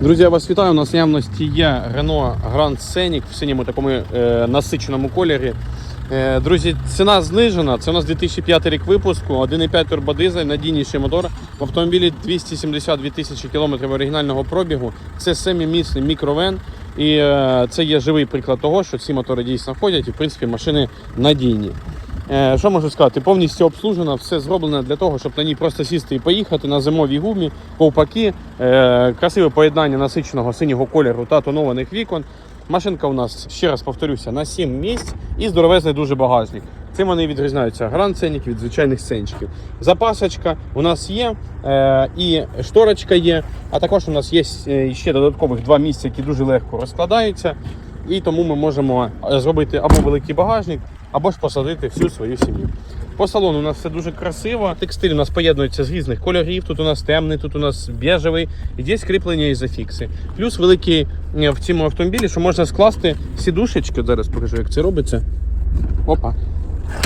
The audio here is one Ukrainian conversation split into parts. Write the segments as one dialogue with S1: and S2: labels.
S1: Друзі, я вас вітаю. У нас в наявності є Renault Grand Scenic в синьому такому е, насиченому кольорі. Е, друзі, ціна знижена. Це у нас 2005 рік випуску, 1,5 турбодизель, надійніший мотор. В автомобілі 272 тисячі кілометрів оригінального пробігу. Це семимісний мікровен. І е, це є живий приклад того, що ці мотори дійсно ходять і в принципі машини надійні. Е, Що можу сказати? Повністю обслужена, все зроблено для того, щоб на ній просто сісти і поїхати на зимовій гумі, ковпаки, е, красиве поєднання насиченого синього кольору та тонованих вікон. Машинка у нас, ще раз повторюся, на 7 місць і здоровезний дуже багажник. Цим вони відрізняються гранд ценник від звичайних сенчиків. Запасочка у нас є, е, і шторочка є, а також у нас є ще додаткових два місця, які дуже легко розкладаються. І тому ми можемо е, зробити або великий багажник, або ж посадити всю свою сім'ю. По салону у нас все дуже красиво. Текстиль у нас поєднується з різних кольорів. Тут у нас темний, тут у нас біжевий, і є кріплення ізофікси. Плюс великий е, в цьому автомобілі, що можна скласти сідушечки. Зараз покажу, як це робиться. Опа.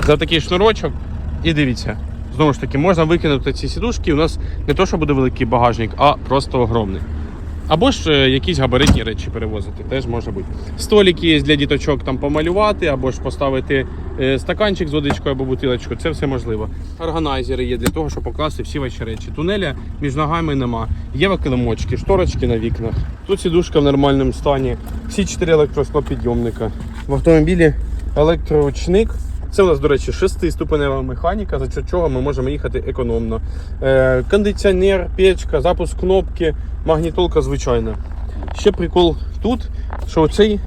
S1: За такий шнурочок. І дивіться. Знову ж таки, можна викинути ці сідушки. У нас не то, що буде великий багажник, а просто огромний. Або ж е, якісь габаритні речі перевозити, теж може бути. Столики є для діточок там помалювати, або ж поставити е, стаканчик з водичкою або бутилочку. Це все можливо. Органайзери є для того, щоб покласти всі ваші речі. Тунеля між ногами нема. Є килимочки, шторочки на вікнах. Тут сідушка в нормальному стані. Всі чотири електросклопідйомника. В автомобілі електроручник. Це у нас, до речі, шестиступенева механіка, за чого ми можемо їхати економно. Е, кондиціонер, печка, запуск кнопки, магнітолка звичайна. Ще прикол тут, що оцей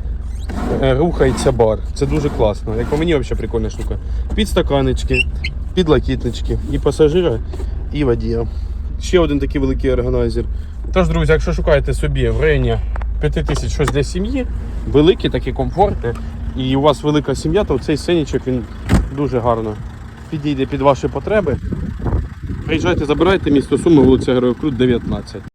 S1: е, рухається бар. Це дуже класно. Як по мені взагалі прикольна штука. Підстаканечки, підлакітнички і пасажира, і водія. Ще один такий великий органайзер. Тож, друзі, якщо шукаєте собі в районі 5000 щось для сім'ї, великі такі комфорти, і у вас велика сім'я, то цей синічок він дуже гарно підійде під ваші потреби. Приїжджайте, забирайте місто Суми, вулиця Героїв Крут, 19.